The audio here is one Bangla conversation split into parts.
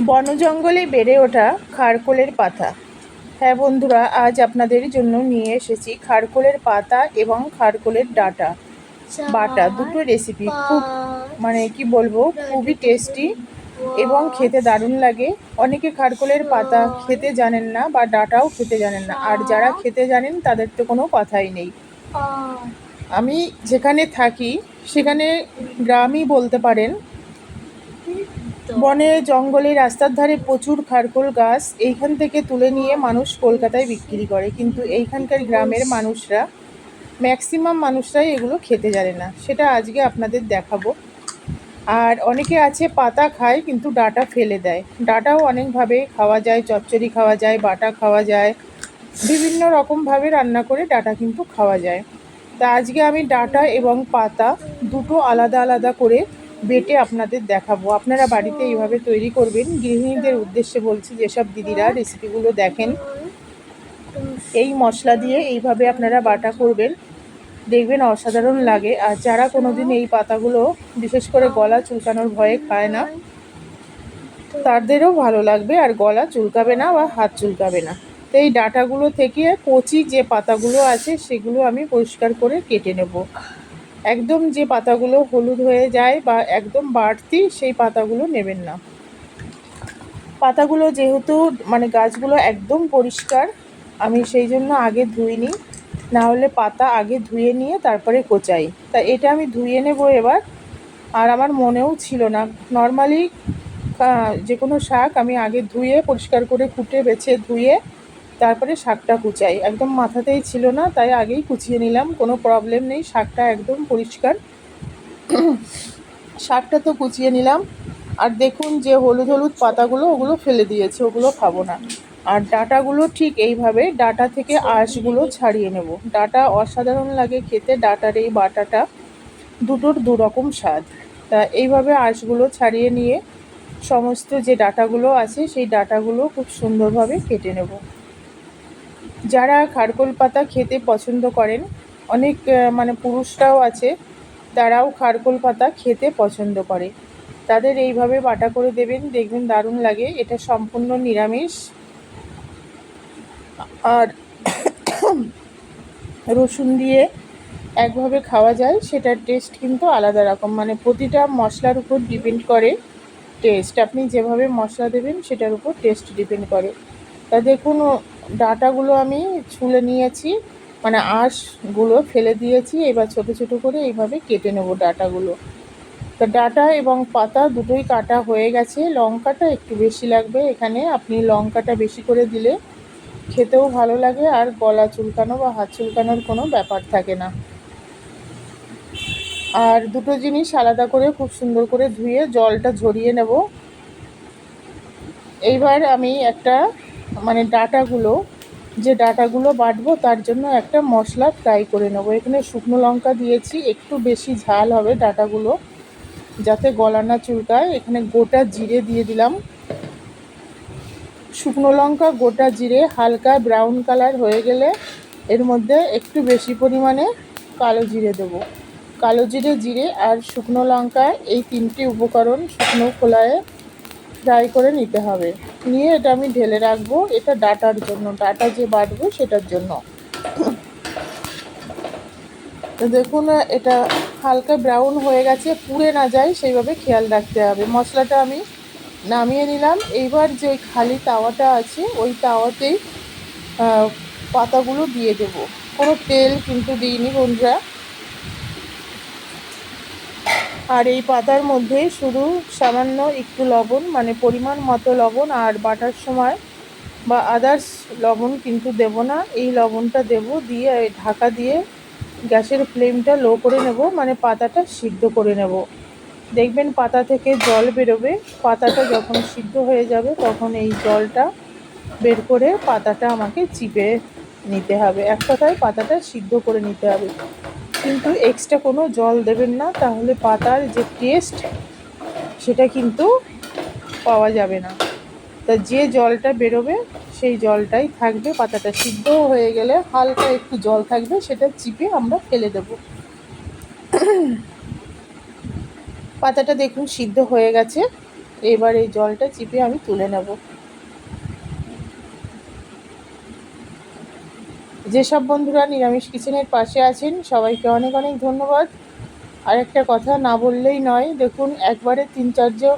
বন জঙ্গলে বেড়ে ওঠা খারকোলের পাতা। হ্যাঁ বন্ধুরা, আজ আপনাদের জন্য নিয়ে এসেছি খারকোলের পাতা এবং খারকোলের ডাটা। বাটা দুটো রেসিপি খুব মানে কি বলব, খুবই টেস্টি এবং খেতে দারুণ লাগে। অনেকে খারকোলের পাতা খেতে জানেন না বা ডাটাও খেতে জানেন না। আর যারা খেতে জানেন, তাদের তো কোনো কথাই নেই। আমি যেখানে থাকি, সেখানে গ্রামই বলতে পারেন। বনে, জঙ্গলে, রাস্তার ধারে প্রচুর খারকোল গাছ, এইখান থেকে তুলে নিয়ে মানুষ কলকাতায় বিক্রি করে। কিন্তু এইখানকার গ্রামের মানুষরা ম্যাক্সিমাম মানুষরাই এগুলো খেতে জানে না। সেটা আজকে আপনাদের দেখাবো। আর অনেকে আছে পাতা খায়, কিন্তু ডাটা ফেলে দেয়। ডাটাও অনেকভাবে খাওয়া যায়, চচ্চড়ি খাওয়া যায়, বাটা খাওয়া যায়। বিভিন্ন রকমভাবে রান্না করে ডাটা কিন্তু খাওয়া যায়। তা আজকে আমি ডাটা এবং পাতা দুটো আলাদা আলাদা করে বেটে আপনাদের দেখাবো। আপনারা বাড়িতে এইভাবে তৈরি করবেন। গৃহিণীদের উদ্দেশ্যে বলছি, যেসব দিদিরা রেসিপিগুলো দেখেন, এই মশলা দিয়ে এইভাবে আপনারা বাটা করবেন। দেখবেন অসাধারণ লাগে। আর যারা কোনোদিন এই পাতাগুলো, বিশেষ করে গলা চুলকানোর ভয়ে খায় না, তাদেরও ভালো লাগবে। আর গলা চুলকাবে না বা হাত চুলকাবে না। তো এই ডাটাগুলো থেকে কচি যে পাতাগুলো আছে, সেগুলো আমি পরিষ্কার করে কেটে নেব। একদম যে পাতাগুলো হলুদ হয়ে যায় বা একদম বাড়তি সেই পাতাগুলো নেবেন না। পাতাগুলো যেহেতু মানে গাছগুলো একদম পরিষ্কার, আমি সেই জন্য আগে ধুইনি। না হলে পাতা আগে ধুয়ে নিয়ে তারপরে কোচাই। তা এটা আমি ধুয়ে নেব এবার। আর আমার মনেও ছিল না। নর্মালি যে কোনো শাক আমি আগে ধুয়ে, পরিষ্কার করে কুটে, বেছে ধুয়ে তারপরে শাকটা কুচাই। একদম মাথাতেই ছিল না, তাই আগেই কুচিয়ে নিলাম, কোনো প্রবলেম নেই, শাকটা একদম পরিষ্কার। শাকটা তো কুচিয়ে নিলাম, আর দেখুন যে হলুদ হলুদ পাতাগুলো, ওগুলো ফেলে দিয়েছে, ওগুলো খাব না। আর ডাটাগুলো ঠিক এইভাবে ডাটা থেকে আঁশগুলো ছাড়িয়ে নেব। ডাটা অসাধারণ লাগে খেতে, ডাটার এই বাটাটা দুটোর দুরকম স্বাদ। তা এইভাবে আঁশগুলো ছাড়িয়ে নিয়ে সমস্ত যে ডাটাগুলো আছে, সেই ডাটাগুলো খুব সুন্দরভাবে কেটে নেব। যারা খারকোল পাতা খেতে পছন্দ করেন, অনেক মানে পুরুষরাও আছে, তারাও খারকোল পাতা খেতে পছন্দ করে। তাদের এইভাবে বাটা করে দেবেন, দেখবেন দারুণ লাগে, এটা সম্পূর্ণ নিরামিষ। আর রসুন দিয়ে একভাবে খাওয়া যায়, সেটার টেস্ট কিন্তু আলাদা রকম। মানে প্রতিটা মশলার উপর ডিপেন্ড করে টেস্ট। আপনি যেভাবে মশলা দেবেন, সেটার উপর টেস্ট ডিপেন্ড করে। তা দেখুন ডাটাগুলো আমি ছুলে নিয়েছি মানে আঁশগুলো ফেলে দিয়েছি, এবার ছোট ছোট করে এইভাবে কেটে নেব ডাটাগুলো। তা ডাটা এবং পাতা দুটোই কাটা হয়ে গেছে। লঙ্কাটা একটু বেশি লাগবে এখানে, আপনি লঙ্কাটা বেশি করে দিলে খেতেও ভালো লাগে আর গলা চুলকানো বা হাত চুলকানোর কোনো ব্যাপার থাকে না। আর দুটো জিনিস আলাদা করে খুব সুন্দর করে ধুয়ে জলটা ঝরিয়ে নেব। এইবার আমি একটা মানে ডাটাগুলো, যে ডাটাগুলো বাটবো তার জন্য একটা মশলা ফ্রাই করে নেব। এখানে শুকনো লঙ্কা দিয়েছি, একটু বেশি ঝাল হবে ডাটাগুলো, যাতে গলা না চুলকায়। এখানে গোটা জিরে দিয়ে দিলাম। শুকনো লঙ্কা, গোটা জিরে, হালকা ব্রাউন কালার হয়ে গেলে এর মধ্যে একটু বেশি পরিমাণে কালো জিরে দেবো। কালো জিরে জিরে আর শুকনো লঙ্কা, এই তিনটি উপকরণ শুকনো খোলায় ফ্রাই করে নিতে হবে। নিয়ে এটা আমি ঢেলে রাখব। এটা ডাটার জন্য, ডাটা যে বাটবো সেটার জন্য। দেখুন, এটা হালকা ব্রাউন হয়ে গেছে, পুড়ে না যায়, সেইভাবে খেয়াল রাখতে হবে। মশলাটা আমি নামিয়ে নিলাম। এইবার যে খালি তাওয়াটা আছে, ওই তাওয়াতেই পাতাগুলো দিয়ে দেব। কোনো তেল কিন্তু দিইনি বন্ধুরা। আর এই পাতার মধ্যে শুধু সামান্য একটু লবণ মানে পরিমাণ মতো লবণ আর বাটার সময় বা আদার্স লবণ কিন্তু দেব না। এই লবণটা দেব দিয়ে ঢাকা দিয়ে গ্যাসের ফ্লেমটা লো করে নেব মানে পাতাটা সিদ্ধ করে নেব। দেখবেন পাতা থেকে জল বেরোবে। পাতাটা যখন সিদ্ধ হয়ে যাবে, তখন এই জলটা বের করে পাতাটা আমাকে চিপে নিতে হবে। এক কথায় পাতাটা সিদ্ধ করে নিতে হবে। কিন্তু এক্সট্রা কোনো জল দেবেন না, তাহলে পাতার যে টেস্ট সেটা কিন্তু পাওয়া যাবে না। তা যে জলটা বেরোবে, সেই জলটাই থাকবে, পাতাটা সিদ্ধ হয়ে গেলে হালকা একটু জল থাকবে, সেটা চিপে আমরা ফেলে দেব। পাতাটা দেখুন সিদ্ধ হয়ে গেছে, এবার এই জলটা চিপে আমি তুলে নেব। যেসব বন্ধুরা নিরামিষ কিচেনের পাশে আছেন, সবাইকে অনেক অনেক ধন্যবাদ। আর একটা কথা না বললেই নয়, দেখুন একবারে তিন চারজন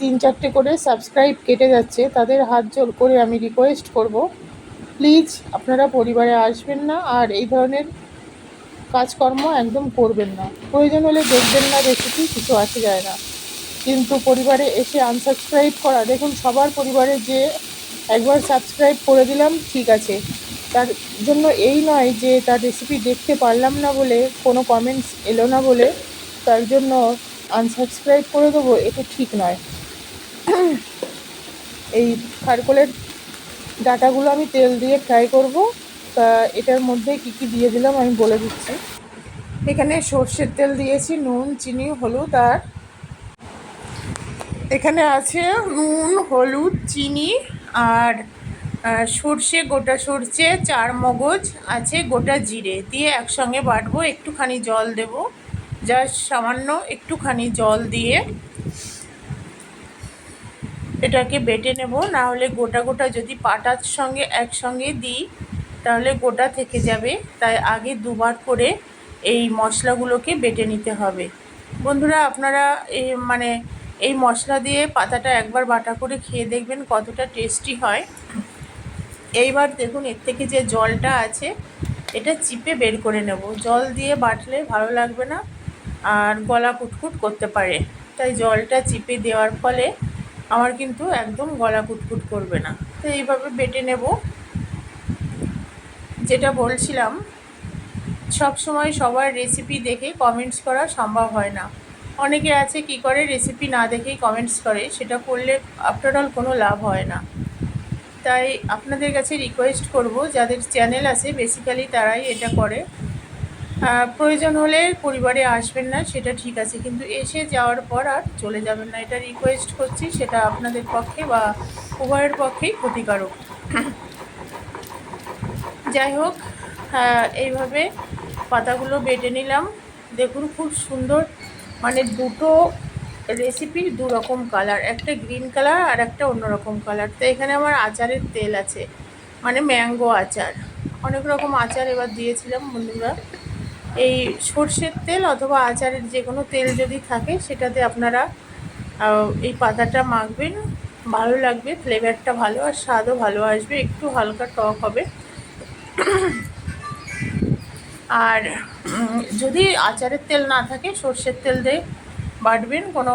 তিন চারটে করে সাবস্ক্রাইব কেটে যাচ্ছে, তাদের হাত জোর করে আমি রিকোয়েস্ট করব। প্লিজ আপনারা পরিবারে আসবেন না আর এই ধরনের কাজকর্ম একদম করবেন না। প্রয়োজন হলে দেখবেন না রেসিপি কিছু আসে যায় না। কিন্তু পরিবারে এসে আনসাবস্ক্রাইব করা, দেখুন সবার পরিবারে যে একবার সাবস্ক্রাইব করে দিলাম, ঠিক আছে। তার জন্য এই নয় যে তার রেসিপি দেখতে পারলাম না বলে, কোনো কমেন্টস এলো না বলে, তার জন্য আনসাবস্ক্রাইব করে দেবো, এটা ঠিক নয়। এই খারকোলের ডাটাগুলো আমি তেল দিয়ে ফ্রাই করব, তা এটার মধ্যে কি কি দিয়ে দিলাম আমি বলে দিচ্ছি। এখানে সর্ষের তেল দিয়েছি, নুন, চিনি, হলুদ আর এখানে আছে নুন, হলুদ, চিনি আর সর্ষে, গোটা সর্ষে, চার মগজ আছে, গোটা জিরে। দিয়ে একসঙ্গে বাটবো, একটুখানি জল দেব। জাস্ট সামান্য একটুখানি জল দিয়ে এটাকে বেটে নেব। না হলে গোটা গোটা যদি পাটার সঙ্গে একসঙ্গে দিই, তাহলে গোটা থেকে যাবে। তাই আগে দুবার করে এই মশলাগুলোকে বেটে নিতে হবে। বন্ধুরা, আপনারা এই মানে এই মশলা দিয়ে পাতাটা একবার বাটা করে খেয়ে দেখবেন কতটা টেস্টি হয়। এইবার দেখুন, এর থেকে যে জলটা আছে, এটা চিপে বের করে নেব। জল দিয়ে বাটলে ভালো লাগবে না, আর গলা কুটকুট করতে পারে। তাই জলটা চিপে দেওয়ার ফলে আমার কিন্তু একদম গলা কুটকুট করবে না। তো এইভাবে বেটে নেব। যেটা বলছিলাম, সব সময় সবার রেসিপি দেখে কমেন্টস করা সম্ভব হয় না। অনেকে আছে কি করে রেসিপি না দেখেই কমেন্টস করে, সেটা করলে আফটার অল কোনো লাভ হয় না। তাই আপনাদের কাছে রিকোয়েস্ট করব, যাদের চ্যানেল আছে বেসিক্যালি তারাই এটা করে। প্রয়োজন হলে পরিবারে আসবেন না, সেটা ঠিক আছে, কিন্তু এসে যাওয়ার পর আর চলে যাবেন না। এটা রিকোয়েস্ট করছি, সেটা আপনাদের পক্ষে বা উভয়ের পক্ষেই ক্ষতিকারক। যাই হোক এইভাবে পাতাগুলো বেটে নিলাম। দেখুন, খুব সুন্দর মানে দুটো রেসিপির দু রকম কালার একটা গ্রিন কালার আর একটা অন্যরকম কালার তো এখানে আমার আচারের তেল আছে মানে ম্যাঙ্গো আচার। অনেক রকম আচার এবার দিয়েছিলাম বন্ধুরা। এই সর্ষের তেল অথবা আচারের যে কোনো তেল যদি থাকে, সেটাতে আপনারা এই পাতাটা মাখবেন। ভালো লাগবে ফ্লেভারটা ভালো আর স্বাদও ভালো আসবে। একটু হালকা টক হবে। আর যদি আচারের তেল না থাকে, সর্ষের তেল দিয়ে বাটবেন কোনো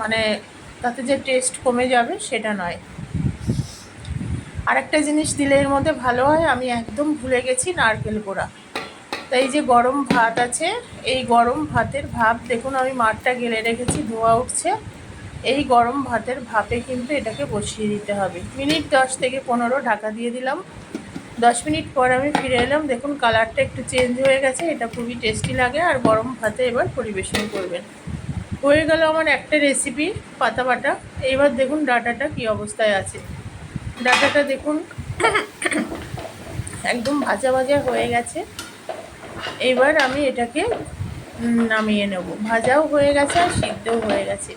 মানে তাতে যে টেস্ট কমে যাবে সেটা নয়। আরেকটা জিনিস দিলে এর মধ্যে ভালো হয়, আমি একদম ভুলে গেছি নারকেল গোড়া তাই যে গরম ভাত আছে, এই গরম ভাতের ভাপ দেখুন আমি মাঠটা গেলে রেখেছি, ধোয়া উঠছে। এই গরম ভাতের ভাপে কিন্তু এটাকে বসিয়ে দিতে হবে। মিনিট দশ থেকে পনেরো ঢাকা দিয়ে দিলাম। দশ মিনিট পর আমি ফিরে এলাম, দেখুন কালারটা একটু চেঞ্জ হয়ে গেছে, এটা খুবই টেস্টি লাগে, আর গরম ভাতে এবার পরিবেশন করবেন। হয়ে গেল আমার একটা রেসিপি পাতা বাটা এইবার দেখুন ডাটাটা কি অবস্থায় আছে। ডাটাটা দেখুন, একদম ভাজা ভাজা হয়ে গেছে। এবার আমি এটাকে নামিয়ে নেব। ভাজাও হয়ে গেছে আর সিদ্ধও হয়ে গেছে।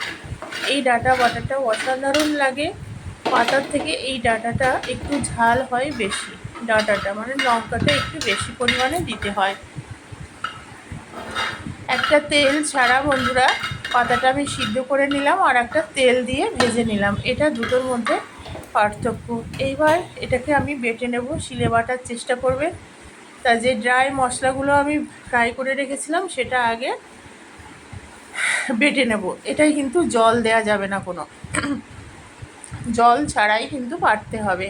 এই ডাটা বাটাটা অসাধারণ লাগে। পাতার থেকে এই ডাটাটা একটু ঝাল হয় বেশি, ডাটাটা। মানে লঙ্কাটা একটু বেশি পরিমাণে দিতে হয়। একটা তেল ছাড়া বন্ধুরা পাতাটা আমি সিদ্ধ করে নিলাম আর একটা তেল দিয়ে ভেজে নিলাম। এটা দুটোর মধ্যে পার্থক্য। এইবার এটাকে আমি বেটে নেব, শিলে বাটার চেষ্টা করবে। তা যে ড্রাই মশলাগুলো আমি ফ্রাই করে রেখেছিলাম, সেটা আগে বেটে নেব। এটাই কিন্তু জল দেয়া যাবে না কোনো। জল ছাড়াই কিন্তু বাটতে হবে।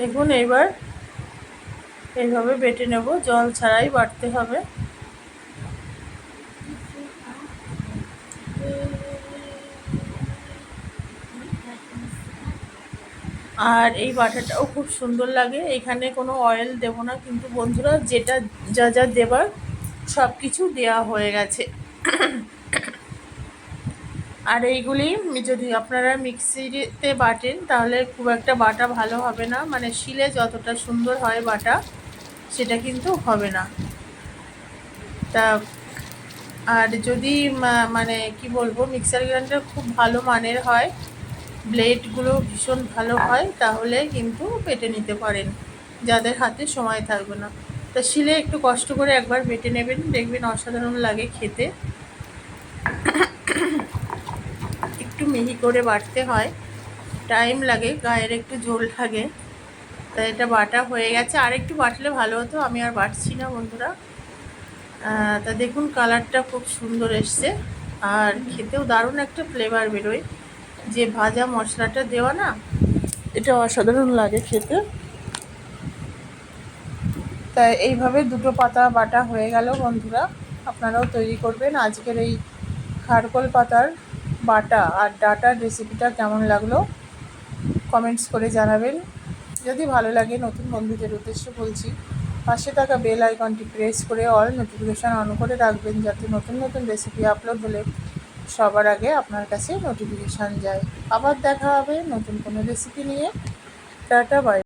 দেখুন এবার এইভাবে বেটে নেব। জল ছাড়াই বাটতে হবে। আর এই বাটাটাও খুব সুন্দর লাগে। এখানে কোনো অয়েল দেব না, কিন্তু বন্ধুরা, যেটা যা যা দেবার সব কিছু দেওয়া হয়ে গেছে। আর এইগুলি যদি আপনারা মিক্সিতে বাটেন, তাহলে খুব একটা বাটা ভালো হবে না। মানে শিলে যতটা সুন্দর হয় বাটা, সেটা কিন্তু হবে না। তা, আর যদি মানে কি বলব, মিক্সার গ্রাইন্ডার খুব ভালো মানের হয়, ব্লেডগুলো ভীষণ ভালো হয়, তাহলে কিন্তু বেটে নিতে পারেন। যাদের হাতে সময় থাকবে না। তা শিলে একটু কষ্ট করে একবার বেটে নেবেন, দেখবেন অসাধারণ লাগে খেতে একটু মিহি করে বাটতে হয়। টাইম লাগে, গায়ের একটু ঝোল লাগে। তা এটা বাটা হয়ে গেছে। আর একটু বাটলে ভালো হতো, আমি আর বাটছি না বন্ধুরা। তা দেখুন কালারটা খুব সুন্দর এসছে। আর খেতেও দারুণ একটা ফ্লেভার বেরোয়। যে ভাজা মশলাটা দেওয়া না, এটা অসাধারণ লাগে খেতে। তাই এইভাবে দুটো পাতা বাটা হয়ে গেল বন্ধুরা। আপনারাও তৈরি করবেন। আজকের এই খারকোল পাতার বাটা আর ডাটার রেসিপিটা কেমন লাগল কমেন্টস করে জানাবেন। যদি ভালো লাগে, নতুন বন্ধুদের উদ্দেশ্যে বলছি, পাশে থাকা বেল আইকনটি প্রেস করে অল নোটিফিকেশান অন করে রাখবেন, যাতে নতুন নতুন রেসিপি আপলোড হলে সবার আগে আপনার কাছে নোটিফিকেশান যায়। আবার দেখা হবে নতুন কোনো রেসিপি নিয়ে। Tata bye